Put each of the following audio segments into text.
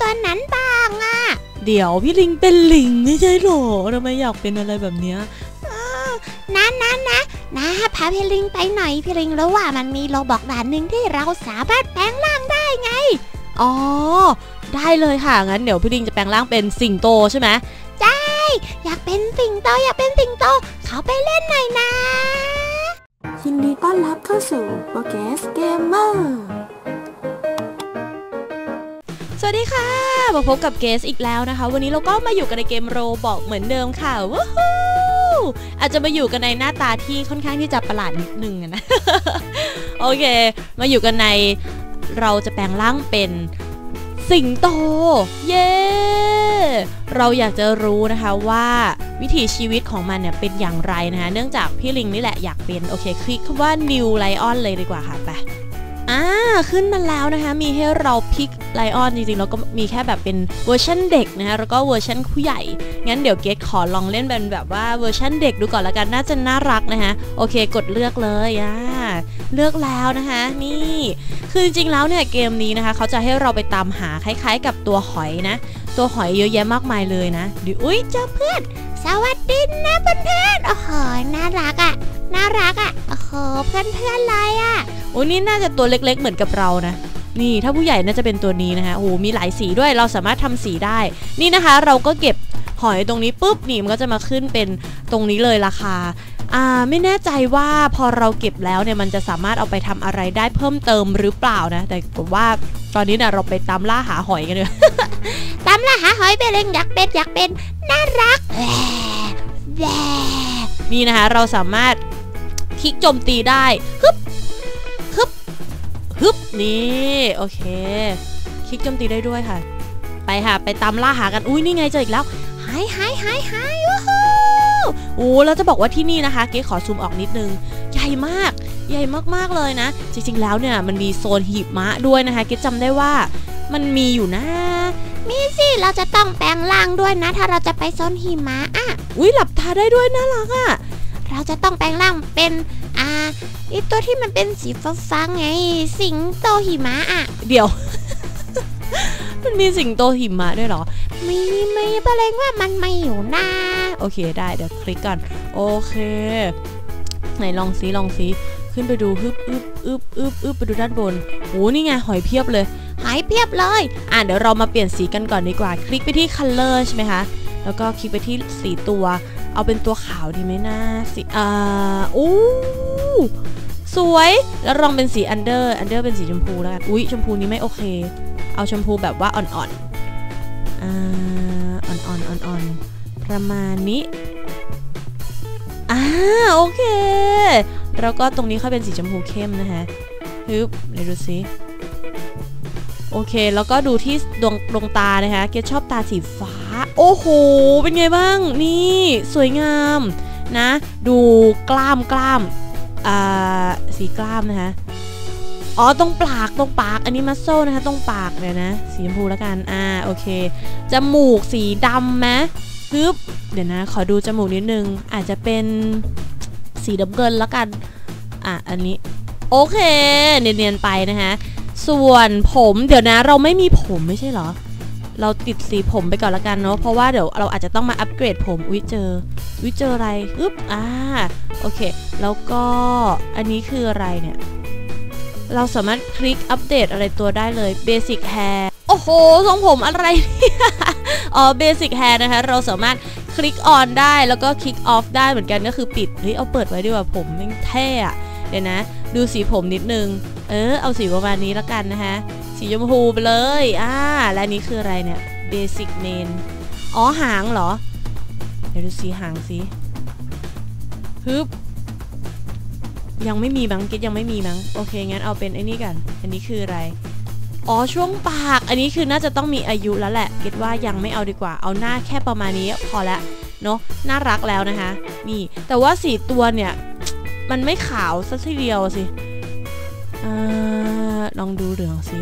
ตัวนั้นบ้างอะเดี๋ยวพี่ลิงเป็นลิงไม่ใช่หรอทำไมอยากเป็นอะไรแบบเนี้ยนะนะนะนะพาพี่ลิงไปหน่อยพี่ลิงรู้ว่ามันมีโลบอกด่านหนึ่งที่เราสามารถแปลงร่างได้ไง อ๋อ ได้เลยค่ะ งั้นเดี๋ยวพี่ลิงจะแปลงร่างเป็นสิงโตใช่ไหมอยากเป็นสิงโตอยากเป็นสิงโต เขาไปเล่นหน่อยนะ ยินดีต้อนรับเข้าสู่โปรแกสเกมเมอร์ส วัสดีค่ะ มาพบกับเกสอีกแล้วนะคะ วันนี้เราก็มาอยู่กันในเกมโรบอกเหมือนเดิมค่ะวู้ฮู้อาจจะมาอยู่กันในหน้าตาที่ค่อนข้างที่จะประหลาดนิดนึงนะ โอเค มาอยู่กันในเราจะแปลงร่างเป็นสิงโต เย้ เราอยากจะรู้นะคะว่าวิถีชีวิตของมันเนี่ยเป็นอย่างไรนะคะ เนื่องจากพี่ลิงนี่แหละอยากเป็น โอเค คลิกคำว่า new lion เลยดีกว่าค่ะไปอ่า ขึ้นมาแล้วนะคะ มีให้เราพิกไลออนจริงๆแล้วก็มีแค่แบบเป็นเวอร์ชันเด็กนะคะแล้วก็เวอร์ชันผู้ใหญ่ งั้นเดี๋ยวเกดขอลองเล่นเป็นแบบว่าเวอร์ชันเด็กดูก่อนละกันน่าจะน่ารักนะคะโอเค กดเลือกเลยอ่าเลือกแล้วนะคะนี่คือจริงๆแล้วเนี่ยเกมนี้นะคะเขาจะให้เราไปตามหาคล้ายๆ กับตัวหอยนะ ตัวหอยเยอะแยะมากมายเลยนะดิอุ้ยเจอเพื่อน สวัสดีนะเพื่อนๆโอ้โหน่ารักอะ น่ารักอะโอ้โหเพื่อนๆเลยอะโอ้ยนี่น่าจะตัวเล็กๆ เหมือนกับเรานะ นี่ถ้าผู้ใหญ่น่าจะเป็นตัวนี้นะคะโอ้โหมีหลายสีด้วยเราสามารถทำสีได้ นี่นะคะ เราก็เก็บหอยตรงนี้ปุ๊บนี่มันก็จะมาขึ้นเป็นตรงนี้เลยราคาอ่าไม่แน่ใจว่าพอเราเก็บแล้วเนี่ยมันจะสามารถเอาไปทำอะไรได้เพิ่มเติมหรือเปล่านะ แต่ผมว่าตอนนี้เนี่ยเราไปตามล่าหาหอยกันเลยตามล่าหาหอยไปเลยอยากเป็นอยากเป็นน่ารักแหวแหวนี่นะคะเราสามารถ คลิกโจมตีได้ฮึบฮึบฮึบนี่โอเค คลิกโจมตีได้ด้วยค่ะ ไปค่ะไปตามล่าหากันอุ้ยนี่ไงเจออีกแล้วหายหายหายหายว้าวโอ้แล้วจะบอกว่าที่นี่นะคะ เก๋ขอซูมออกนิดนึง ใหญ่มาก ใหญ่มากๆเลยนะ จริงๆแล้วเนี่ยมันมีโซนหิมะด้วยนะคะ เก๋จำได้ว่ามันมีอยู่นะมีสิเราจะต้องแปลงร่างด้วยนะ ถ้าเราจะไปโซนหิมะอะอุ้ยหลับตาได้ด้วยน่ารักอะ่ะเรา จะต้องแปลงร่างเป็นอ่าไอตัวที่มันเป็นสีฟ้าๆไง สิงโตหิมะอะเดี๋ยว มันมีสิงโตหิมะด้วยเหรอ มีมีแปลงว่ามันไม่อยู่นะโอเคได้เดี๋ยวคลิกก่อน โอเค ไหนลองซิลองซิขึ้นไปดูฮึบอึบอึบอึบอึบไปดูด้านบนโอ้นี่ไงหอยเพียบเลยหายเพียบเลย อะเดี๋ยวเรามาเปลี่ยนสีกันก่อนดีกว่า คลิกไปที่ color ใช่ไหมคะ แล้วก็คลิกไปที่สีตัว เอาเป็นตัวขาวดีไหมนะสีอ่าอู้สวย แล้วลองเป็นสี under under เดอร์เป็นสีชมพูแล้วกัน อุ๊ย ชมพูนี้ไม่โอเค เอาชมพูแบบว่าอ่อนๆ อ่า อ่อนๆ อ่อนๆ ประมาณนี้ อ่า โอเค แล้วก็ตรงนี้ค่อยเป็นสีชมพูเข้มนะคะฮึบเดี๋ยวดูสิ โอเค แล้วก็ดูที่ดวงดวงตานะคะ เกดชอบตาสีฟ้า โอ้โห เป็นไงบ้าง นี่สวยงามนะ ดูกล้ามกล้ามอ่าสีกล้ามนะคะ อ๋อ ตรงปาก ตรงปาก อันนี้มัสโซนะคะ ตรงปากเลยนะ สีชมพูแล้วกัน อ่า โอเค จมูกสีดำไหมฮึบ เดี๋ยวนะ ขอดูจมูกนิดนึง อาจจะเป็นสีดำเงินแล้วกัน อะ อันนี้ โอเค เนียนๆไปนะคะ ส่วนผมเดี๋ยวนะเราไม่มีผมไม่ใช่เหรอ เราติดสีผมไปก่อนละกันเนาะเพราะว่าเดี๋ยวเราอาจจะต้องมาอัปเกรดผมอุ้ยเจออุ้ยเจออะไรอึ๊บอ่าโอเค แล้วก็อันนี้คืออะไรเนี่ยเราสามารถคลิกอัปเดตอะไรตัวได้เลย Basic Hair โอ้โห ทรงผมอะไรเนี่ยอ๋อ Basic Hair นะคะ เราสามารถคลิกออนได้แล้วก็คลิกออฟได้เหมือนกันก็คือปิด เฮ้ย เอาเปิดไว้ดีกว่าผมแม่งเท่อะเดี๋ยวนะ ดูสีผมนิดนึง ออเอาสีประมาณนี้แล้วกันนะคะ สีชมพูไปเลยอ่าและนี้คืออะไรเนี่ย Basic Main อ๋อหางเหรอ เดี๋ยวดูสีหางสิฮึบยังไม่มีบังกิดยังไม่มีมั้งโอเคงั้นเอาเป็นไอ้นี่กัน อันนี้คืออะไรอ๋อช่วงปาก อันนี้คือน่าจะต้องมีอายุแล้วแหละกิดว่ายังไม่เอาดีกว่า เอาหน้าแค่ประมาณนี้พอละเนาะน่ารักแล้วนะคะ นี่ แต่ว่าสีตัวเนี่ย มันไม่ขาวสักทีเดียวสิ อลองดูเหลืองสิ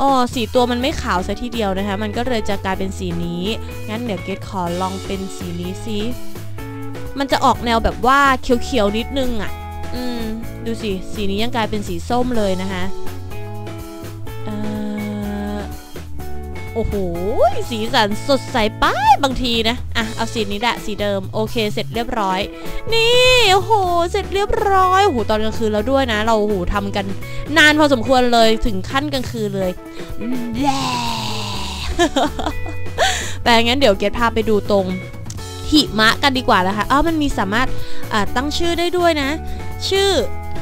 อ๋อสีตัวมันไม่ขาวซะทีเดียวนะคะ มันก็เลยจะกลายเป็นสีนี้ งั้นเดี๋ยวเกดขอลองเป็นสีนี้สิมันจะออกแนวแบบว่าเขียวๆนิดนึงอะ่ะ อืม ดูสิ สีนี้ยังกลายเป็นสีส้มเลยนะคะ โอ้โห สีสันสดใสไป้ายบางทีนะ อะ เอาสีนี้แหละ สีเดิม โอเค เสร็จเรียบร้อย นี่ โอ้โห เสร็จเรียบร้อย โอ้โห ตอนกลางคืนแล้วด้วยนะ เราโอ้โหทำกันนานพอสมควรเลย ถึงขั้นกลางคืนเลยแย่แต่งั้นเดี๋ยวเกดพาไปดูตรงหิมะกันดีกว่านะคะอ้าวมันมีสามารถตั้งชื่อได้ด้วยนะ ชื่อ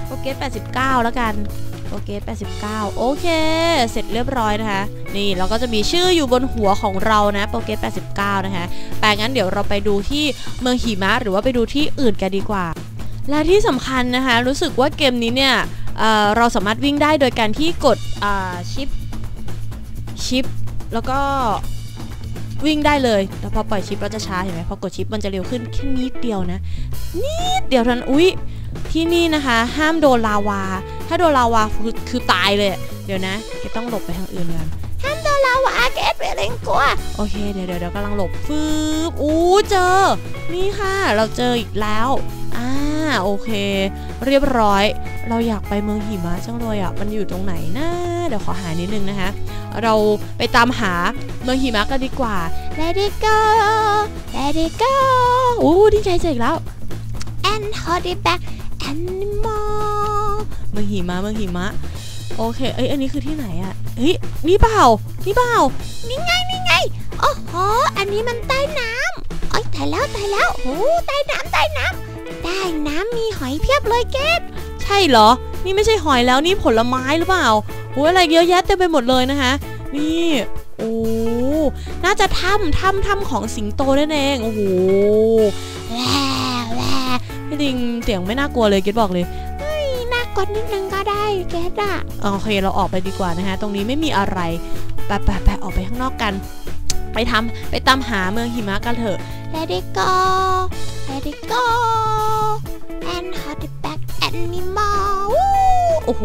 โปเกต89 แล้วกันโปเกต89 โอเค เสร็จเรียบร้อยนะคะ นี่เราก็จะมีชื่ออยู่บนหัวของเรานะโปเกต89 นะคะแต่งั้นเดี๋ยวเราไปดูที่เมืองหิมะหรือว่าไปดูที่อื่นกันดีกว่า และที่สำคัญนะคะรู้สึกว่าเกมนี้เนี่ยเเราสามารถวิ่งได้โดยการที่กดชิปชิป แล้วก็วิ่งได้เลย แล้วพอปล่อยชิปเราจะช้าเห็นไหมพอกดชิปมันจะเร็วขึ้นแค่นิดเดียวนะ นิดเดียวทันอุ๊ย ที่นี่นะคะ ห้ามโดนลาวา ถ้าโดนลาวาคือคือตายเลย เดี๋ยวนะเกต้องหลบไปทางอื่นกัน ว่าเกตไปเล่นกลัวโอเคเดี๋ยวเดี๋ยวเดี๋ยวกำลังหลบฟืบอู้เจอ นี่ค่ะ เราเจออีกแล้วอ่าโอเค เรียบร้อย เราอยากไปเมืองหิมะจังเลยอะมันอยู่ตรงไหนนะเดี๋ยวขอหานิดนึงนะคะ เราไปตามหาเมืองหิมะกันดีกว่า Let it go Let it go อู้ดีใจเจออีกแล้ว and hold it back animal เมืองหิมะเมืองหิมะ โอเค เอ้ย อันนี้คือที่ไหนอะเฮ้ย นี่เปล่า นี่เปล่า นี่ไง นี่ไง โอ้โห อันนี้มันใต้น้ำโอ้ยตายแล้วตายแล้วโอ้ใต้น้ำใต้น้ำใต้น้ำมีหอยเพียบเลยเกตใช่เหรอ นี่ไม่ใช่หอยแล้วนี่ผลไม้หรือเปล่าโอ้ยอะไรเยอะแยะเต็มไปหมดเลยนะคะ นี่ โอ้ น่าจะถ้ำถ้ำถ้ำของสิงโตนั่นเอง โอ้โหแว่แว่พี่ลิงเสียงไม่น่ากลัวเลยเกดบอกเลย กดนิดนึงก็ได้เกตอะโอเคเราออกไปดีกว่านะคะตรงนี้ไม่มีอะไรไปไปไปออกไปข้างนอกกัน ไปทำไปตามหาเมืองหิมะกันเถอะ Let it go Let it go and hold it back animal โอ้โห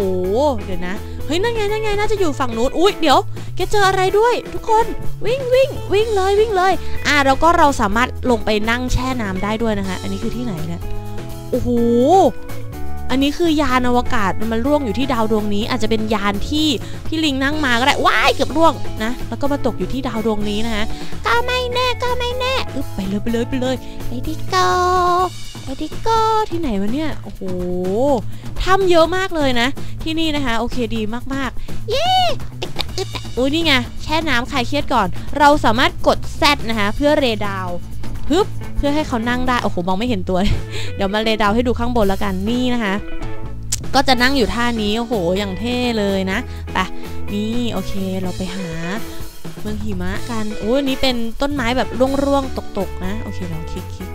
เดี๋ยวนะ เฮ้ย นั่นไง นั่นไง น่าจะอยู่ฝั่งนู้น อุ๊ยเดี๋ยว แกเจออะไรด้วย ทุกคน วิ่งวิ่งวิ่งเลยวิ่งเลย อ่าแล้วก็เราสามารถลงไปนั่งแช่น้ำได้ด้วยนะคะ อันนี้คือที่ไหนเนี่ย โอ้โห อันนี้คือยานอวกาศมันร่วงอยู่ที่ดาวดวงนี้ อาจจะเป็นยานที่พี่ลิงนั่งมาก็ได้ว้ายเกือบร่วงนะแล้วก็มาตกอยู่ที่ดาวดวงนี้นะคะก็ไม่แน่ก็ไม่แน่อึ๊บไปเลยไปเลยไปเลย Let it go Let it go ที่ไหนวะเนี่ยโอ้โหถ้ำเยอะมากเลยนะ ที่นี่นะคะ โอเคดีมากๆ เย้อุ้ยนี่ไงแช่น้ำคลายเครียดก่อน เราสามารถกด Z นะคะ เพื่อเรดาวฮึบ พื่อให้เขานั่งได้ โอ้โห มองไม่เห็นตัว เดี๋ยวมาเรดาให้ดูข้างบนแล้วกัน นี่นะคะ ก็จะนั่งอยู่ท่านี้ โอ้โห อย่างเท่เลยนะ ไป นี่ โอเค เราไปหาเมืองหิมะกัน โอ้ยนี้เป็นต้นไม้แบบร่วงๆ ตกๆ นะ โอเคเราคลิกคลิก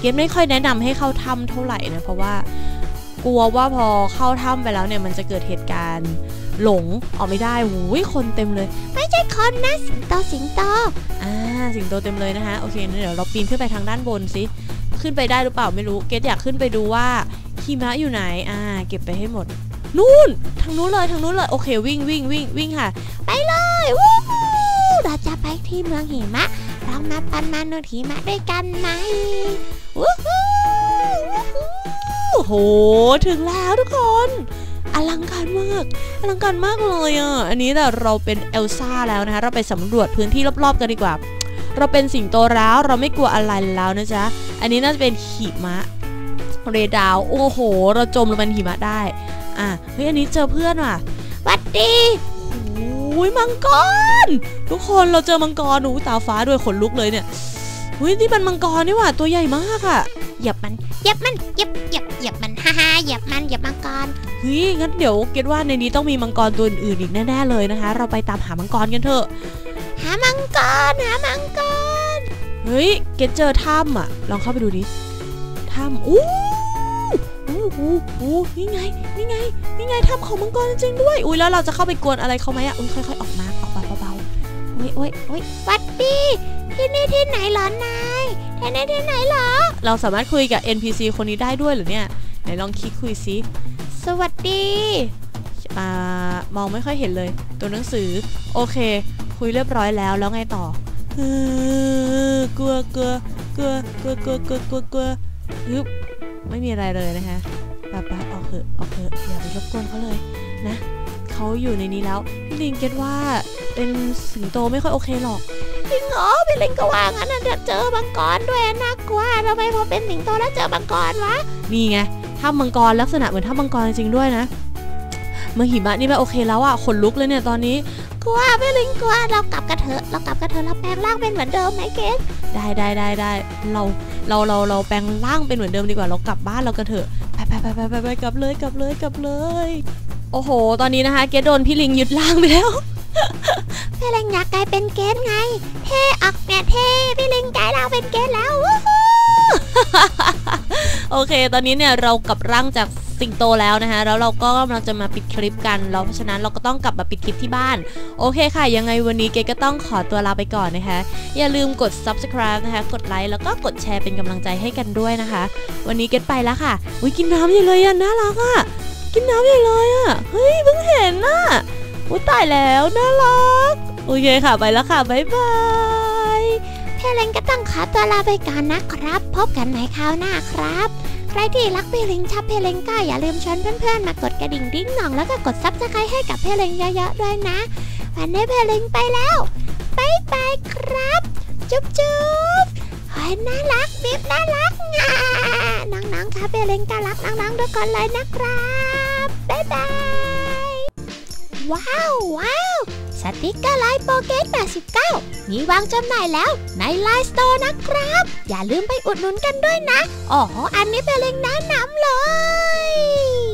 เกมไม่ค่อยแนะนำให้เข้าถ้ำเท่าไหร่นะ เพราะว่ากลัวว่าพอเข้าถ้ำไปแล้วเนี่ย มันจะเกิดเหตุการณ์หลงออกไม่ได้หูยคนเต็มเลย ไม่ ใช่คนนะสิงโตสิงโตอ่าสิงโตเต็มเลยนะคะโอเคงั้นเดี๋ยวเราปีนขึ้นไปทางด้านบนสิขึ้นไปได้หรือเปล่าไม่รู้เกดอยากขึ้นไปดูว่าหิมะอยู่ไหนอ่า เก็บไปให้หมด นู่นทางนู้นเลยทางนู้นเลยโอเค วิ่งวิ่งวิ่งวิ่งค่ะ ไปเลยวู้เราจะไปที่เมืองหิมะเรามาปันมาเมืองหิมะด้วยกันไหมวู้ฮู้วู้ฮู้โอ้โห ถึงแล้วทุกคน อลังการมาก อลังการมากเลยอะ อันนี้แต่เราเป็นเอลซ่าแล้วนะคะ เราไปสำรวจพื้นที่รอบๆกันดีกว่า เราเป็นสิงโตแล้ว เราไม่กลัวอะไรแล้วนะจ๊ะ อันนี้น่าจะเป็นหิมะ เรดาว โอ้โห เราจมลงไปหิมะได้ อะ เฮ้ย อันนี้เจอเพื่อนว่ะหวัดดีโอ้ยมังกร ทุกคนเราเจอมังกรหูตาฟ้าด้วยขนลุกเลยเนี่ยเฮ้ยนี่มันมังกรนี่หว่าตัวใหญ่มากอะเหยียบมันหยียบมันหยียบหยียบหยียบมันฮ่าฮ่าหยียบมันหยียบมังกร เฮ้ยงั้นเดี๋ยวเกดว่าในนี้ต้องมีมังกรตัวอื่นๆอีกแน่ๆเลยนะคะ เราไปตามหามังกรกันเถอะ หามังกรหามังกรเฮ้ยเกดเจอถ้ำอะลองเข้าไปดูดิถ้ำอู้อู้อู้อู้นี่ไงนี่ไงนี่ไงถ้ำของมังกรจริงๆด้วย อุ้ยแล้วเราจะเข้าไปกวนอะไรเขาไหมอะอุ้ยค่อยๆออกมาออกมาเบาๆโอ้ยโอ้ยโอ้ยหวัดดีที่นี่ที่ไหนเหรอนายที่นี่ที่ไหนเหรอ เราสามารถคุยกับ NPC คนนี้ได้ด้วยเหรือเนี่ยไหนลองคลิกคุยซิ สวัสดีอ่ามองไม่ค่อยเห็นเลย ตัวหนังสือ โอเค คุยเรียบร้อยแล้วแล้วไงต่อเออกลัวกลัวกลัวกลัวกลัวกลัวกลัวกลัวฮึบไม่มีอะไรเลยนะคะปะปะออกเถอะออกเถอะอย่าไปรบกวนเขาเลยนะเขาอยู่ในนี้แล้วพี่ลิงเก็ตว่าเป็นสิงโตไม่ค่อยโอเคหรอกจริงเหรอพี่ลิงก็ว่างั้นนะเดี๋ยวเจอมังกรด้วยน่ากลัวทำไมพอเป็นสิงโตแล้วเจอมังกรวะนี่ไง ถ้ำมังกรลักษณะเหมือนถ้ำมังกรจริงๆด้วยนะ เมืองหิมะนี่แบบโอเคแล้วอะขนลุกเลยเนี่ยตอนนี้กลัวพี่ลิงกลัวเรากลับกันเถอะเรากลับกันเถอะเราแปลงร่างเป็นเหมือนเดิมไหมเกดได้ได้ได้ได้เราเราเราเราแปลงร่างเป็นเหมือนเดิมดีกว่าเรากลับบ้านเรากันเถอะไปไปไปไปไปไปกลับเลยกลับเลยกลับเลย โอ้โห ตอนนี้นะคะ เกดโดนพี่ลิงยึดร่างไปแล้วพี่ลิงอยากกลายเป็นเกดไงเท่ออกเนี่ยเท่พี่ลิงกลาย โอเค ตอนนี้เนี่ยเรากลับร่างจากสิงโตแล้วนะคะแล้วเราก็กำลังจะมาปิดคลิปกันแล้วเพราะฉะนั้นเราก็ต้องกลับมาปิดคลิปที่บ้าน โอเคค่ะ ยังไงวันนี้เกดก็ต้องขอตัวลาไปก่อนนะคะ อย่าลืมกด subscribe นะคะ กดไลค์แล้วก็กดแชร์เป็นกำลังใจให้กันด้วยนะคะ วันนี้เกดไปแล้วค่ะอุ้ยกินน้ำใหญ่เลยอะน่ารักอะกินน้ำใหญ่เลยอะเฮ้ยเพิ่งเห็นน่ะอุ้ยตายแล้วน่ารักโอเคค่ะไปแล้วค่ะบ๊ายบายพี่ลิงก็ต้องขอตัวลาไปก่อนนะครับ พบกันใหม่คราวหน้าครับ รที่รักเพลิงชอบเพลิงก็อย่าลืมชวนเพื่อนๆ มากดกระดิ่งดิ้งหน่องแล้วก็กดซับสไครต์ให้กับเพลิงเยอะๆด้วยนะ วันนี้เพลิงไปแล้วบายบายครับ จุ๊บจุ๊บเฮ้ยน่ารักบิ๊บน่ารักงาน้องๆครับพี่ลิงก็รักน้องๆทุกคนเลยนะครับบายบายว้าวว้าว ติกเกอร์ไลน์โปเกต89 มีวางจำหน่ายแล้วในไลน์สโตร์นะครับ อย่าลืมไปอุดหนุนกันด้วยนะ อ๋อ อันนี้เป็นเล็งแนะนำเลย